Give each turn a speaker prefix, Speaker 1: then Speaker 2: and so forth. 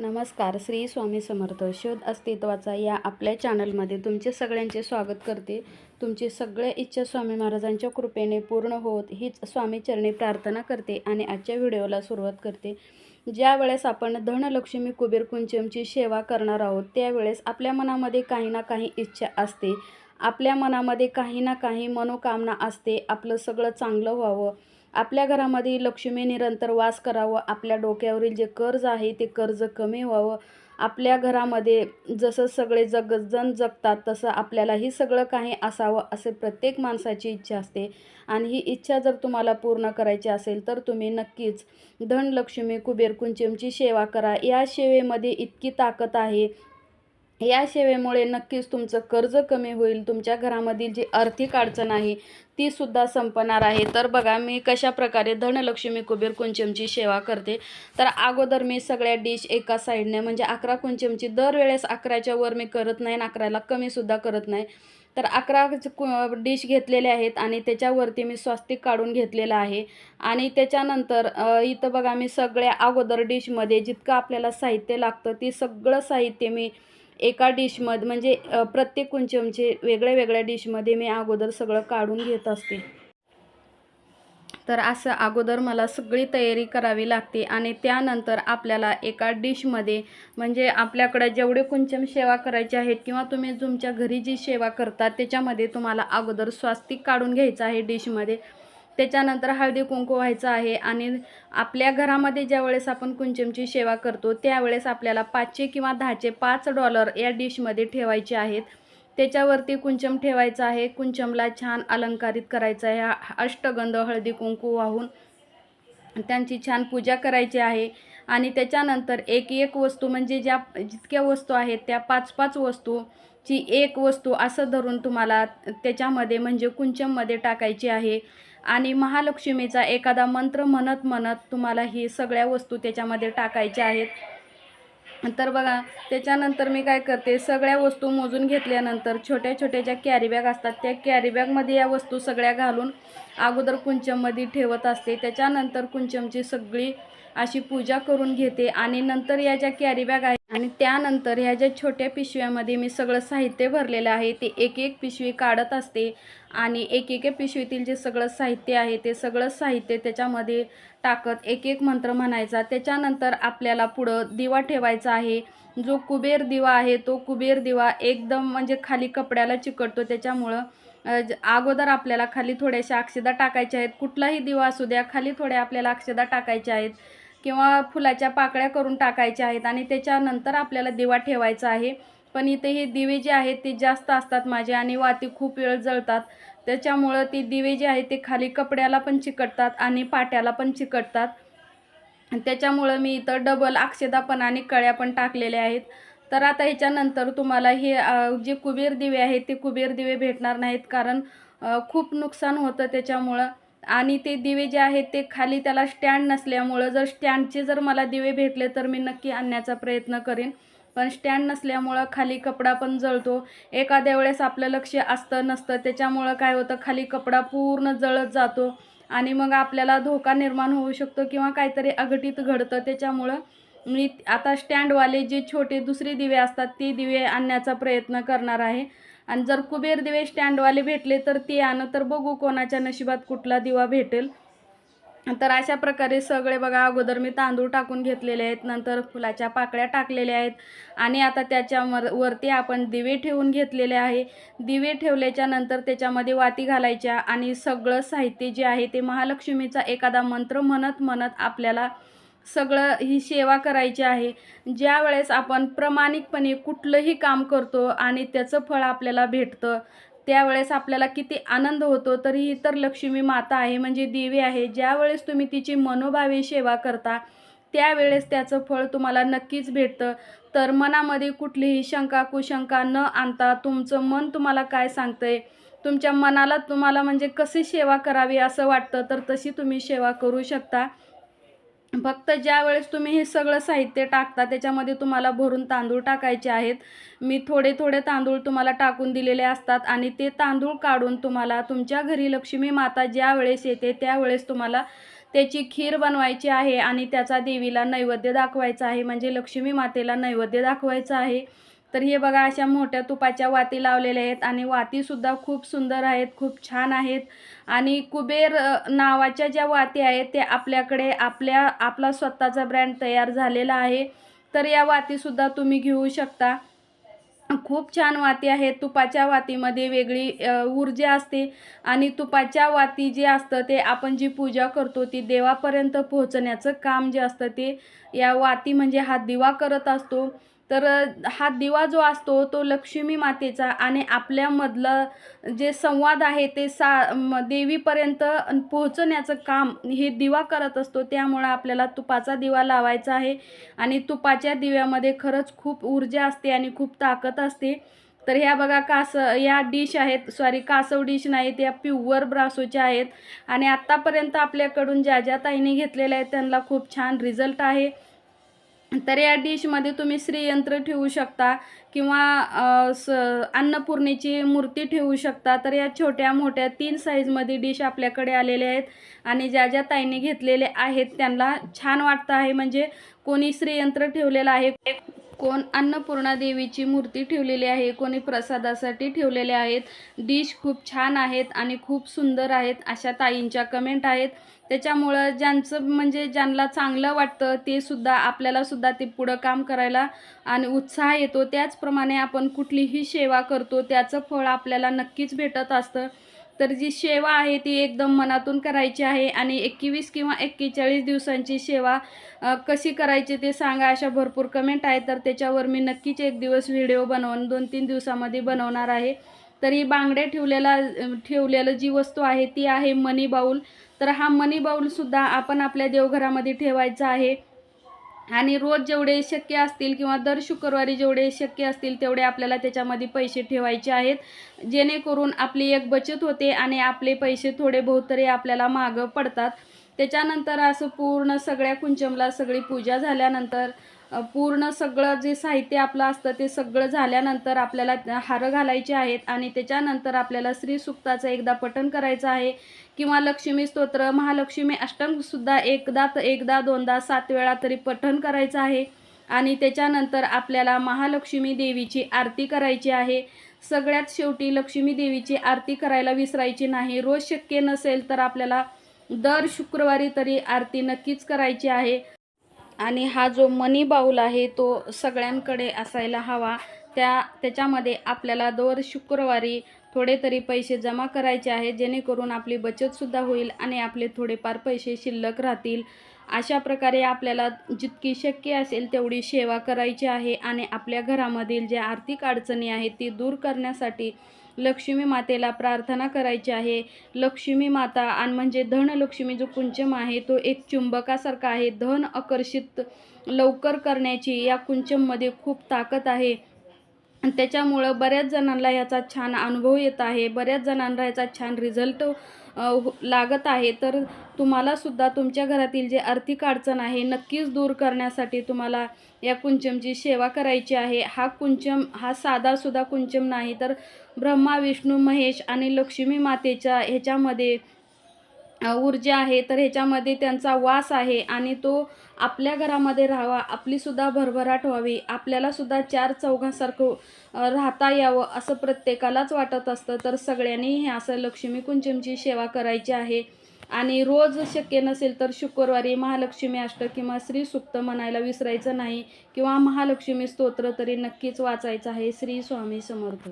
Speaker 1: नमस्कार श्री स्वामी समर्थ. शोध अस्तित्वाचा या आपल्या चॅनलमध्ये तुमचे सगळ्यांचे स्वागत करते. तुमची सगळ्या इच्छा स्वामी महाराजांच्या कृपेने पूर्ण होत हीच स्वामी चरणी प्रार्थना करते आणि आजच्या व्हिडिओला सुरुवात करते. ज्या वेळेस आपण धनलक्ष्मी कुबेर कुंचमची सेवा करणार आहोत त्यावेळेस आपल्या मनामध्ये काही ना काही इच्छा असते. आपल्या मनामध्ये काही ना काही मनोकामना असते. आपलं सगळं चांगलं व्हावं. आपल्या घरामध्ये लक्ष्मी निरंतर वास करावं. आपल्या डोक्यावरील जे कर्ज आहे ते कर्ज कमी व्हावं. आपल्या घरामध्ये जसं सगळे जग जण जगतात तसं आपल्यालाही सगळं काही असावं असे प्रत्येक माणसाची इच्छा असते. आणि ही इच्छा जर तुम्हाला पूर्ण करायची असेल तर तुम्ही नक्कीच धनलक्ष्मी कुबेर कुंचमची सेवा करा. या सेवेमध्ये इतकी ताकद आहे या सेवेमुळे नक्कीच तुमचं कर्ज कमी होईल. तुमच्या घरामधील जी आर्थिक अडचण आहे ती सुद्धा संपणार आहे. तर बघा मी कशा प्रकारे धनलक्ष्मी कुबेर कुंचमची सेवा करते. तर अगोदर मी सगळ्या डिश एका साईडने म्हणजे अकरा कुंचमची दरवेळेस अकराच्या वर मी करत नाही आणि अकराला कमीसुद्धा करत नाही. तर अकरा डिश घेतलेले आहेत आणि त्याच्यावरती मी स्वस्तिक काढून घेतलेलं आहे. आणि त्याच्यानंतर इथं बघा मी सगळ्या अगोदर डिशमध्ये जितकं आपल्याला साहित्य लागतं ते सगळं साहित्य मी एका डिशमध्ये म्हणजे प्रत्येक कुंचमचे वेगळ्या वेगळ्या डिशमध्ये मी अगोदर सगळं काढून घेत असते. तर असं अगोदर मला सगळी तयारी करावी लागते आणि त्यानंतर आपल्याला एका डिशमध्ये म्हणजे आपल्याकडे जेवढे कुंचम सेवा करायचे आहेत किंवा तुम्ही तुमच्या घरी जी सेवा करता त्याच्यामध्ये तुम्हाला अगोदर स्वास्तिक काढून घ्यायचं आहे डिशमध्ये त्याच्यानंतर हळदी कुंकू व्हायचं आहे आणि आपल्या घरामध्ये ज्यावेळेस आपण कुंचमची सेवा करतो त्यावेळेस आपल्याला पाचशे किंवा दहाचे पाच डॉलर या डिशमध्ये ठेवायचे आहेत. त्याच्यावरती कुंचम ठेवायचं आहे. कुंचमला छान अलंकारित करायचं आहे. अष्टगंध हळदी कुंकू वाहून त्यांची छान पूजा करायची आहे. आणि त्याच्यानंतर एक एक वस्तू म्हणजे ज्या जितक्या वस्तू आहेत त्या पाच पाच वस्तूची एक वस्तू असं धरून तुम्हाला त्याच्यामध्ये म्हणजे कुंचममध्ये टाकायची आहे. आणि महालक्ष्मीचा एखादा मंत्र म्हणत म्हणत तुम्हाला ही सगळ्या वस्तू त्याच्यामध्ये टाकायच्या आहेत. तर बघा त्याच्यानंतर मी काय करते सगळ्या वस्तू मोजून घेतल्यानंतर छोट्या छोट्या ज्या कॅरीबॅग असतात त्या कॅरीबॅगमध्ये या वस्तू सगळ्या घालून अगोदर कुंचममध्ये ठेवत असते. त्याच्यानंतर कुंचमची सगळी अशी पूजा करून घेते आणि नंतर या ज्या कॅरीबॅग आहेत आणि त्यानंतर ह्या ज्या छोट्या पिशव्यामध्ये मी सगळं साहित्य भरलेलं आहे ते एक एक पिशवी काढत असते. आणि एक एक पिशवीतील जे सगळं साहित्य आहे ते सगळं साहित्य त्याच्यामध्ये टाकत एक एक मंत्र म्हणायचा. त्याच्यानंतर आपल्याला पुढं दिवा ठेवायचा आहे. जो कुबेर दिवा आहे तो कुबेर दिवा एकदम म्हणजे खाली कपड्याला चिकटतो. त्याच्यामुळं अगोदर आपल्याला खाली थोड्याशा अक्षदा टाकायच्या आहेत. कुठलाही दिवा असू द्या खाली थोड्या आपल्याला अक्षदा टाकायच्या आहेत. किंवा फुलाच्या पाकळ्या करून टाकायच्या आहेत आणि त्याच्यानंतर आपल्याला दिवा ठेवायचा आहे. पण इथे हे दिवे जे आहेत ते जास्त असतात माझे आणि वाती खूप वेळ जळतात. त्याच्यामुळं ती दिवे जे आहेत ते खाली कपड्याला पण चिकटतात आणि पाट्याला पण चिकटतात. त्याच्यामुळं मी इथं डबल अक्षदा पण आणि कळ्या पण टाकलेल्या आहेत. तर आता ह्याच्यानंतर तुम्हाला हे जे कुबेर दिवे आहेत ते कुबेर दिवे भेटणार नाहीत कारण खूप नुकसान होतं त्याच्यामुळं. आणि ते दिवे जे आहेत ते खाली त्याला स्टँड नसल्यामुळं जर स्टँडचे जर मला दिवे भेटले तर मी नक्की आणण्याचा प्रयत्न करेन. पण स्टँड नसल्यामुळं खाली कपडा पण जळतो. एखाद्या वेळेस आपलं लक्ष असतं नसतं. त्याच्यामुळं काय होतं? खाली कपडा पूर्ण जळत जातो. आणि मग आपल्याला धोका निर्माण होऊ शकतो किंवा काहीतरी अघटित घडतं. त्याच्यामुळं मी आता स्टँडवाले जे छोटे दुसरे दिवे असतात ते दिवे आणण्याचा प्रयत्न करणार आहे. आणि जर कुबेर दिवे स्टँडवाले भेटले तर ते आणं तर बघू कोणाच्या नशिबात कुठला दिवा भेटेल. तर अशा प्रकारे सगळे बघा अगोदर मी तांदूळ टाकून घेतलेले आहेत नंतर फुलाच्या पाकळ्या टाकलेल्या आहेत आणि आता त्याच्या मर वरती आपण दिवे ठेवून घेतलेले आहे. दिवे ठेवल्याच्या नंतर त्याच्यामध्ये वाती घालायच्या आणि सगळं साहित्य जे आहे ते महालक्ष्मीचा एखादा मंत्र म्हणत म्हणत आपल्याला सगळं ही सेवा करायची आहे. ज्या वेळेस आपण प्रामाणिकपणे कुठलंही काम करतो आणि त्याचं फळ आपल्याला भेटतं त्यावेळेस आपल्याला किती आनंद होतो तरी ही तर लक्ष्मी माता आहे म्हणजे देवी आहे. ज्यावेळेस तुम्ही तिची मनोभावे सेवा करता त्यावेळेस त्याचं फळ तुम्हाला नक्कीच भेटतं. तर मनामध्ये कुठलीही शंका कुशंका न आणता तुमचं मन तुम्हाला काय सांगतंय तुमच्या मनाला तुम्हाला म्हणजे कशी सेवा करावी असं वाटतं तर तशी तुम्ही सेवा करू शकता. फक्त ज्या वेळेस तुम्ही हे सगळं साहित्य टाकता त्याच्यामध्ये तुम्हाला भरून तांदूळ टाकायचे आहेत. मी थोडे थोडे तांदूळ तुम्हाला टाकून दिलेले असतात आणि ते तांदूळ काढून तुम्हाला तुमच्या घरी लक्ष्मी माता ज्या वेळेस येते त्यावेळेस तुम्हाला त्याची खीर बनवायची आहे आणि त्याचा देवीला नैवेद्य दाखवायचा आहे. म्हणजे लक्ष्मी मातेला नैवेद्य दाखवायचा आहे. तर हे बघा अशा मोठ्या तुपाच्या वाती लावलेल्या आहेत आणि वातीसुद्धा खूप सुंदर आहेत खूप छान आहेत. आणि कुबेर नावाच्या ज्या वाती आहेत ते आपल्याकडे आपल्या आपला स्वतःचा ब्रँड तयार झालेला आहे. तर या वातीसुद्धा तुम्ही घेऊ शकता. खूप छान वाती आहेत. तुपाच्या वातीमध्ये वेगळी ऊर्जा असते आणि तुपाच्या वाती जे असतं ते आपण जी पूजा करतो ती देवापर्यंत पोहोचण्याचं काम जे असतं ते या वाती म्हणजे हा दिवा करत असतो. तर हा दिवा जो असतो तो लक्ष्मी मातेचा आणि आपल्यामधलं जे संवाद आहे ते सा म देवीपर्यंत पोहोचण्याचं काम हे दिवा करत असतो. त्यामुळं आपल्याला तुपाचा दिवा लावायचा आहे आणि तुपाच्या दिव्यामध्ये खरंच खूप ऊर्जा असते आणि खूप ताकद असते. तर ह्या बघा कास या डिश आहेत सॉरी कासव डिश नाहीत या प्युअर ब्रासोच्या आहेत. आणि आत्तापर्यंत आपल्याकडून ज्या ज्या ताईने घेतलेल्या आहेत त्यांना खूप छान रिझल्ट आहे. तर या डिशमध्ये तुम्ही श्रीयंत्र ठेवू शकता किंवा स अन्नपूर्णेची मूर्ती ठेवू शकता. तर या छोट्या मोठ्या तीन साईजमध्ये डिश आपल्याकडे आलेल्या आहेत आणि ज्या ज्या ताईने घेतलेले आहेत त्यांना छान वाटतं आहे. म्हणजे कोणी श्रीयंत्र ठेवलेलं आहे कोण अन्नपूर्णा देवीची मूर्ती ठेवलेली आहे कोणी प्रसादासाठी ठेवलेले आहेत डिश खूप छान आहेत आणि खूप सुंदर आहेत अशा ताईंच्या कमेंट आहेत. त्याच्यामुळं ज्यांचं म्हणजे ज्यांना चांगलं वाटतं ते सुद्धा आपल्याला सुद्धा ते पुढं काम करायला आणि उत्साह येतो. त्याचप्रमाणे आपण कुठलीही सेवा करतो त्याचं फळ आपल्याला नक्कीच भेटत असतं. तर जी सेवा आहे ती एकदम मनातून करायची आहे आणि एकवीस किंवा एक्केचाळीस दिवसांची सेवा कशी करायची ते सांगा अशा भरपूर कमेंट आहे तर त्याच्यावर मी नक्कीच एक दिवस व्हिडिओ बनवून दोन तीन दिवसामध्ये बनवणार आहे. तर ही बांगडे ठेवलेला ठेवलेलं जी वस्तू आहे ती आहे मनी बाऊल तर हा मनी बाऊलसुद्धा आपण आपल्या देवघरामध्ये ठेवायचा आहे. आणि रोज जेवढे शक्य असतील किंवा दर शुक्रवारी जेवढे शक्य असतील तेवढे आपल्याला त्याच्यामध्ये पैसे ठेवायचे आहेत. जेणेकरून आपली एक बचत होते आणि आपले पैसे थोडे बहुत तरी आपल्याला मागं पडतात. त्याच्यानंतर असं पूर्ण सगळ्या कुंचमला सगळी पूजा झाल्यानंतर पूर्ण सगळं जे साहित्य आपलं असतं ते सगळं झाल्यानंतर आपल्याला हारं घालायचे आहेत आणि त्याच्यानंतर आपल्याला श्री सुक्ताचं एकदा पठण करायचं आहे किंवा लक्ष्मी स्तोत्र महालक्ष्मी अष्टमसुद्धा एकदा एकदा दोनदा सात वेळा तरी पठण करायचं आहे. आणि त्याच्यानंतर आपल्याला महालक्ष्मी देवीची आरती करायची आहे. सगळ्यात शेवटी लक्ष्मी देवीची आरती करायला विसरायची नाही. रोज शक्य नसेल तर आपल्याला दर शुक्रवारी तरी आरती नक्कीच करायची आहे. आणि हा जो मनी बाऊल आहे तो सगळ्यांकडे असायला हवा. त्या त्याच्यामध्ये आपल्याला दर शुक्रवारी थोडे तरी पैसे जमा करायचे आहेत जेणेकरून आपली बचतसुद्धा होईल आणि आपले थोडेफार पैसे शिल्लक राहतील. अशा प्रकारे आपल्याला जितकी शक्य असेल तेवढी सेवा करायची आहे आणि आपल्या घरामधील ज्या आर्थिक अडचणी आहेत ती दूर करण्यासाठी लक्ष्मी मातेला प्रार्थना करायची आहे. लक्ष्मी माता आणि म्हणजे धनलक्ष्मी जो कुंचम आहे तो एक चुंबकासारखा आहे. धन आकर्षित लवकर करण्याची या कुंचममध्ये खूप ताकद आहे. त्याच्यामुळं बऱ्याच जणांना याचा छान अनुभव येत आहे बऱ्याच जणांना याचा छान रिझल्ट हो, लागत आहे. तर तुम्हालासुद्धा तुमच्या घरातील जे आर्थिक अडचण आहे नक्कीच दूर करण्यासाठी तुम्हाला या कुंचमची सेवा करायची आहे. हा कुंचम हा साधासुद्धा कुंचम नाही तर ब्रह्मा विष्णू महेश आणि लक्ष्मी मातेच्या ह्याच्यामध्ये ऊर्जा आहे तर ह्याच्यामध्ये त्यांचा वास आहे आणि तो आपल्या घरामध्ये राहावा आपलीसुद्धा भरभराट व्हावी आपल्यालासुद्धा चार चौघासारखं राहता यावं असं प्रत्येकालाच वाटत असतं. तर सगळ्यांनी हे असं लक्ष्मी कुंचमची सेवा करायची आहे. आणि रोज शक्य नसेल तर शुक्रवारी महालक्ष्मी अष्ट किंवा श्री सुक्त म्हणायला विसरायचं नाही किंवा महालक्ष्मी स्तोत्र तरी नक्कीच वाचायचं आहे. श्री स्वामी समर्थ.